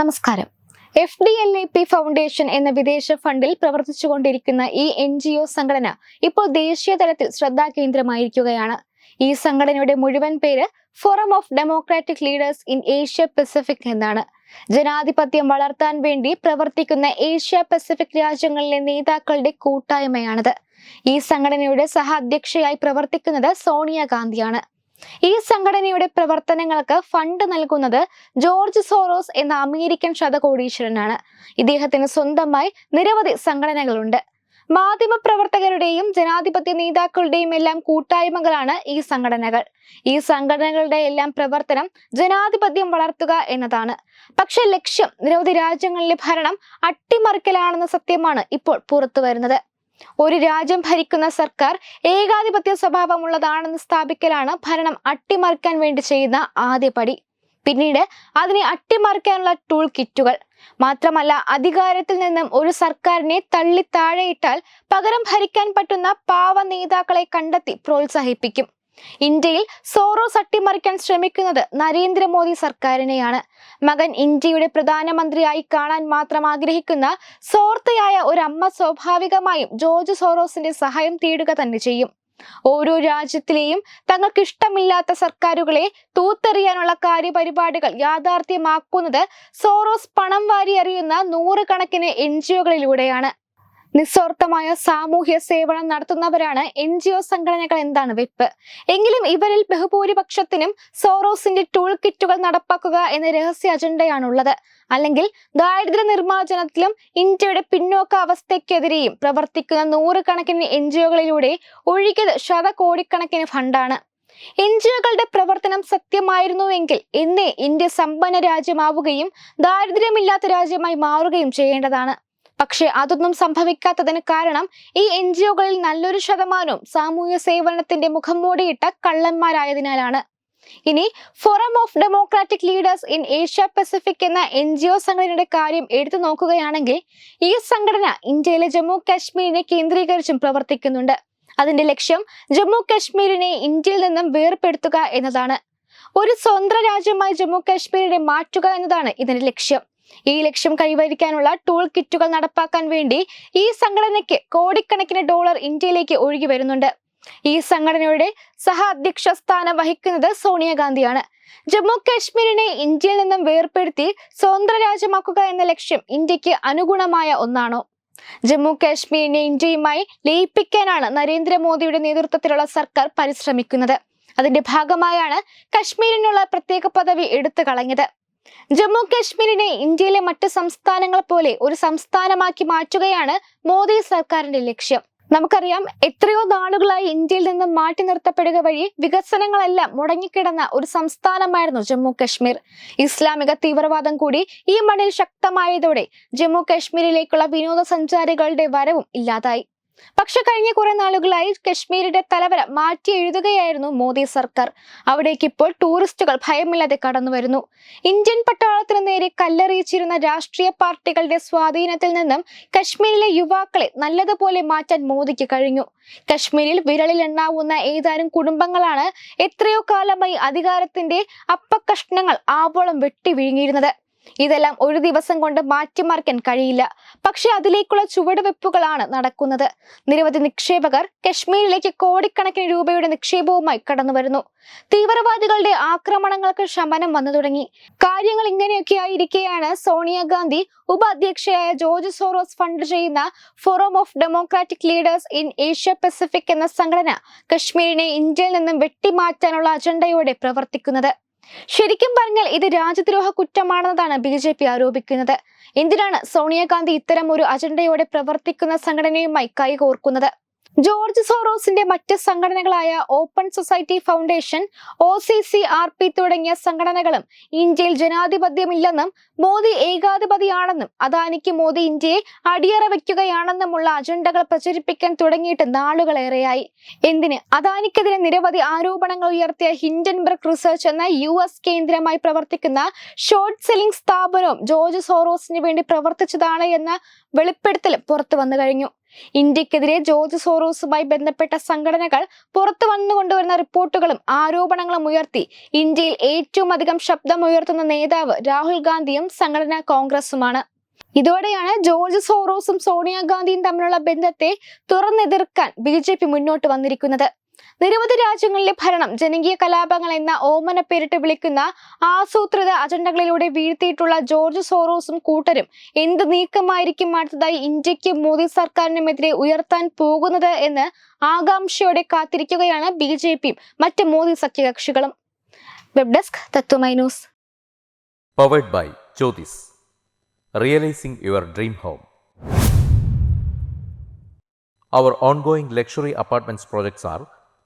നമസ്കാരം. F D L A P foundation എന്ന വിദേശ ഫണ്ടിൽ പ്രവർത്തിച്ചുകൊണ്ടിരിക്കുന്ന ഈ എൻ ജി ഒ സംഘടന ഇപ്പോൾ ദേശീയ തലത്തിൽ ശ്രദ്ധാകേന്ദ്രമായിരിക്കുകയാണ് ഈ സംഘടനയുടെ മുഴുവൻ പേര് forum of democratic leaders in Asia Pacific എന്നാണ്. ജനാധിപത്യം വളർത്താൻ വേണ്ടി പ്രവർത്തിക്കുന്ന ഏഷ്യ പസഫിക് രാജ്യങ്ങളിലെ നേതാക്കളുടെ കൂട്ടായ്മയാണിത്. ഈ സംഘടനയുടെ സഹ അധ്യക്ഷയായി പ്രവർത്തിക്കുന്നത് സോണിയാഗാന്ധിയാണ്. ഈ സംഘടനയുടെ പ്രവർത്തനങ്ങൾക്ക് ഫണ്ട് നൽകുന്നത് ജോർജ് സോറോസ് എന്ന അമേരിക്കൻ ശതകോടീശ്വരനാണ്. ഇദ്ദേഹത്തിന് സ്വന്തമായി നിരവധി സംഘടനകളുണ്ട്. മാധ്യമ പ്രവർത്തകരുടെയും ജനാധിപത്യ നേതാക്കളുടെയും എല്ലാം കൂട്ടായ്മകളാണ് ഈ സംഘടനകൾ. ഈ സംഘടനകളുടെ എല്ലാം പ്രവർത്തനം ജനാധിപത്യം വളർത്തുക എന്നതാണ്. പക്ഷെ ലക്ഷ്യം നിരവധി രാജ്യങ്ങളിലെ ഭരണം അട്ടിമറിക്കലാണെന്ന സത്യമാണ് ഇപ്പോൾ പുറത്തു വരുന്നത് ഒരു രാജ്യം ഭരിക്കുന്ന സർക്കാർ ഏകാധിപത്യ സ്വഭാവമുള്ളതാണെന്ന് സ്ഥാപിക്കലാണ് ഭരണം അട്ടിമറിക്കാൻ വേണ്ടി ചെയ്യുന്ന ആദ്യ പടി. പിന്നീട് അതിനെ അട്ടിമറിക്കാനുള്ള ടൂൾ കിറ്റുകൾ മാത്രമല്ല അധികാരത്തിൽ നിന്നും ഒരു സർക്കാരിനെ തള്ളി താഴെയിട്ടാൽ പകരം ഭരിക്കാൻ പറ്റുന്ന പാവ നേതാക്കളെ കണ്ടെത്തി പ്രോത്സാഹിപ്പിക്കും. ഇന്ത്യയിൽ സോറോ അട്ടിമറിക്കാൻ ശ്രമിക്കുന്നത് നരേന്ദ്രമോദി സർക്കാരിനെയാണ്. മകൻ ഇന്ത്യയുടെ പ്രധാനമന്ത്രിയായി കാണാൻ മാത്രം ആഗ്രഹിക്കുന്ന സോർത്തയായ ഒരു അമ്മ സ്വാഭാവികമായും ജോർജ് സോറോസിന്റെ സഹായം തേടുക തന്നെ ചെയ്യും. ഓരോ രാജ്യത്തിലെയും തങ്ങൾക്ക് ഇഷ്ടമില്ലാത്ത സർക്കാരുകളെ തൂത്തെറിയാനുള്ള കാര്യപരിപാടികൾ യാഥാർത്ഥ്യമാക്കുന്നത് സോറോസ് പണം വാരി അറിയുന്ന നൂറുകണക്കിന് എൻ ജിഒകളിലൂടെയാണ് നിസ്വാർത്ഥമായ സാമൂഹ്യ സേവനം നടത്തുന്നവരാണ് എൻ ജി ഒ സംഘടനകൾ എന്താണ് വെപ്പ്? എങ്കിലും ഇവരിൽ ബഹുഭൂരിപക്ഷത്തിനും സോറോസിന്റെ ടൂൾ കിറ്റുകൾ നടപ്പാക്കുക എന്ന രഹസ്യ അജണ്ടയാണുള്ളത്. അല്ലെങ്കിൽ ദാരിദ്ര്യ നിർമ്മാർജനത്തിലും ഇന്ത്യയുടെ പിന്നോക്ക അവസ്ഥയ്ക്കെതിരെയും പ്രവർത്തിക്കുന്ന നൂറുകണക്കിന് എൻ ജി ഒകളിലൂടെ ഒഴുകിയത് ശതകോടിക്കണക്കിന് ഫണ്ടാണ്. എൻ ജി ഒകളുടെ പ്രവർത്തനം സത്യമായിരുന്നുവെങ്കിൽ ഇന്നേ ഇന്ത്യ സമ്പന്ന രാജ്യമാവുകയും ദാരിദ്ര്യമില്ലാത്ത രാജ്യമായി മാറുകയും ചെയ്യേണ്ടതാണ്. പക്ഷെ അതൊന്നും സംഭവിക്കാത്തതിന് കാരണം ഈ എൻ ജി ഒകളിൽ നല്ലൊരു ശതമാനവും സാമൂഹ്യ സേവനത്തിന്റെ മുഖം മൂടിയിട്ട കള്ളന്മാരായതിനാലാണ്. ഇനി forum of democratic leaders in Asia Pacific എന്ന എൻ ജി ഒ സംഘടനയുടെ കാര്യം എടുത്തു നോക്കുകയാണെങ്കിൽ ഈ സംഘടന ഇന്ത്യയിലെ ജമ്മു കാശ്മീരിനെ കേന്ദ്രീകരിച്ചും പ്രവർത്തിക്കുന്നുണ്ട്. അതിന്റെ ലക്ഷ്യം ജമ്മു കാശ്മീരിനെ ഇന്ത്യയിൽ നിന്നും വേർപെടുത്തുക എന്നതാണ്. ഒരു സ്വതന്ത്ര രാജ്യമായി ജമ്മു കാശ്മീരിനെ മാറ്റുക എന്നതാണ് ഇതിന്റെ ലക്ഷ്യം. ഈ ലക്ഷ്യം കൈവരിക്കാനുള്ള ടൂൾ കിറ്റുകൾ നടപ്പാക്കാൻ വേണ്ടി ഈ സംഘടനയ്ക്ക് കോടിക്കണക്കിന് ഡോളർ ഇന്ത്യയിലേക്ക് ഒഴുകി വരുന്നുണ്ട്. ഈ സംഘടനയുടെ സഹ അധ്യക്ഷ സ്ഥാനം വഹിക്കുന്നത് സോണിയാഗാന്ധിയാണ് ജമ്മു കാശ്മീരിനെ ഇന്ത്യയിൽ നിന്നും വേർപ്പെടുത്തി സ്വതന്ത്ര രാജ്യമാക്കുക എന്ന ലക്ഷ്യം ഇന്ത്യയ്ക്ക് അനുഗുണമായ ഒന്നാണോ? ജമ്മു കാശ്മീരിനെ ഇന്ത്യയുമായി ലയിപ്പിക്കാനാണ് നരേന്ദ്രമോദിയുടെ നേതൃത്വത്തിലുള്ള സർക്കാർ പരിശ്രമിക്കുന്നത്. അതിന്റെ ഭാഗമായാണ് കശ്മീരിനുള്ള പ്രത്യേക പദവി എടുത്തു കളഞ്ഞത്. ജമ്മു കാശ്മീരിനെ ഇന്ത്യയിലെ മറ്റ് സംസ്ഥാനങ്ങൾ പോലെ ഒരു സംസ്ഥാനമാക്കി മാറ്റുകയാണ് മോദി സർക്കാരിന്റെ ലക്ഷ്യം. നമുക്കറിയാം എത്രയോ നാളുകളായി ഇന്ത്യയിൽ നിന്ന് മാറ്റി നിർത്തപ്പെടുക വഴി വികസനങ്ങളെല്ലാം മുടങ്ങിക്കിടന്ന ഒരു സംസ്ഥാനമായിരുന്നു ജമ്മു കാശ്മീർ ഇസ്ലാമിക തീവ്രവാദം കൂടി ഈ മണ്ണിൽ ശക്തമായതോടെ ജമ്മു കാശ്മീരിലേക്കുള്ള വിനോദസഞ്ചാരികളുടെ വരവും ഇല്ലാതായി. പക്ഷെ കഴിഞ്ഞ കുറെ നാളുകളായി കശ്മീരിന്റെ തലവര മാറ്റി എഴുതുകയായിരുന്നു മോദി സർക്കാർ. അവിടേക്ക് ഇപ്പോൾ ടൂറിസ്റ്റുകൾ ഭയമില്ലാതെ കടന്നു വരുന്നു. ഇന്ത്യൻ പട്ടാളത്തിന് നേരെ കല്ലെറിയിച്ചിരുന്ന രാഷ്ട്രീയ പാർട്ടികളുടെ സ്വാധീനത്തിൽ നിന്നും കശ്മീരിലെ യുവാക്കളെ നല്ലതുപോലെ മാറ്റാൻ മോദിക്ക് കഴിഞ്ഞു. കശ്മീരിൽ വിരളിൽ എണ്ണാവുന്ന ഏതാനും കുടുംബങ്ങളാണ് എത്രയോ കാലമായി അധികാരത്തിന്റെ അപ്പക്കഷ്ണങ്ങൾ ആവോളം വെട്ടി വിഴുങ്ങിയിരുന്നത്. ഇതെല്ലാം ഒരു ദിവസം കൊണ്ട് മാറ്റിമറിക്കാൻ കഴിയില്ല. പക്ഷെ അതിലേക്കുള്ള ചുവടുവെപ്പുകളാണ് നടക്കുന്നത്. നിരവധി നിക്ഷേപകർ കശ്മീരിലേക്ക് കോടിക്കണക്കിന് രൂപയുടെ നിക്ഷേപവുമായി കടന്നു വരുന്നു തീവ്രവാദികളുടെ ആക്രമണങ്ങൾക്ക് ശമനം വന്നു തുടങ്ങി. കാര്യങ്ങൾ ഇങ്ങനെയൊക്കെ ആയിരിക്കെയാണ് സോണിയാഗാന്ധി ഉപാധ്യക്ഷയായ ജോർജ് സോറോസ് ഫണ്ട് ചെയ്യുന്ന forum of democratic leaders in Asia Pacific എന്ന സംഘടന കശ്മീരിനെ ഇന്ത്യയിൽ നിന്നും വെട്ടിമാറ്റാനുള്ള അജണ്ടയോടെ പ്രവർത്തിക്കുന്നത്. ശരിക്കും പറഞ്ഞാൽ ഇത് രാജ്യദ്രോഹ കുറ്റമാണെന്നതാണ് ബി ജെ പി ആരോപിക്കുന്നത്. എന്തിനാണ് സോണിയാഗാന്ധി ഇത്തരം ഒരു അജണ്ടയോടെ പ്രവർത്തിക്കുന്ന സംഘടനയുമായി കൈകോർക്കുന്നത്? ജോർജ് സോറോസിന്റെ മറ്റ് സംഘടനകളായ open society foundation O C C R P തുടങ്ങിയ സംഘടനകളും ഇന്ത്യയിൽ ജനാധിപത്യമില്ലെന്നും മോദി ഏകാധിപതിയാണെന്നും അദാനിക്ക് മോദി ഇന്ത്യയെ അടിയറ വയ്ക്കുകയാണെന്നുമുള്ള അജണ്ടകൾ പ്രചരിപ്പിക്കാൻ തുടങ്ങിയിട്ട് നാളുകളേറെയായി. എന്തിന്? അദാനിക്കെതിരെ നിരവധി ആരോപണങ്ങൾ ഉയർത്തിയ ഹിൻഡൻബർഗ് റിസർച്ച് എന്ന യു എസ് കേന്ദ്രമായി പ്രവർത്തിക്കുന്ന ഷോർട്ട് സെല്ലിംഗ് സ്ഥാപനവും ജോർജ് സോറോസിന് വേണ്ടി പ്രവർത്തിച്ചതാണ് എന്ന വെളിപ്പെടുത്തൽ പുറത്തു വന്നു കഴിഞ്ഞു. ഇന്ത്യക്കെതിരെ ജോർജ് സോറോസുമായി ബന്ധപ്പെട്ട സംഘടനകൾ പുറത്തു വന്നുകൊണ്ടുവരുന്ന റിപ്പോർട്ടുകളും ആരോപണങ്ങളും ഉയർത്തി. ഇന്ത്യയിൽ ഏറ്റവും അധികം ശബ്ദമുയർത്തുന്ന നേതാവ് രാഹുൽ ഗാന്ധിയും സംഘടന കോൺഗ്രസുമാണ്. ഇതോടെയാണ് ജോർജ് സോറോസും സോണിയാഗാന്ധിയും തമ്മിലുള്ള ബന്ധത്തെ തുറന്നെതിർക്കാൻ ബി മുന്നോട്ട് വന്നിരിക്കുന്നത്. നിരവധി രാജ്യങ്ങളിലെ ഭരണം ജനകീയ കലാപങ്ങൾ എന്ന ഓമന പേരിട്ട് വിളിക്കുന്ന ആസൂത്രിത അജണ്ടകളിലൂടെ വീഴ്ത്തിയിട്ടുള്ള ജോർജ് സോറോസും കൂട്ടരും എന്ത് നീക്കമായിരിക്കും അടുത്തതായി ഇന്ത്യയ്ക്ക് മോദി സർക്കാരിനുമെതിരെ ഉയർത്താൻ പോകുന്നത് എന്ന് ആകാംക്ഷയോടെ കാത്തിരിക്കുകയാണ് ബി ജെ പിയും മറ്റ് Modi സഖ്യകക്ഷികളും. Web desk Tatwamayi news. Powered by Jyothis realising your dream home Our ongoing luxury apartments projects are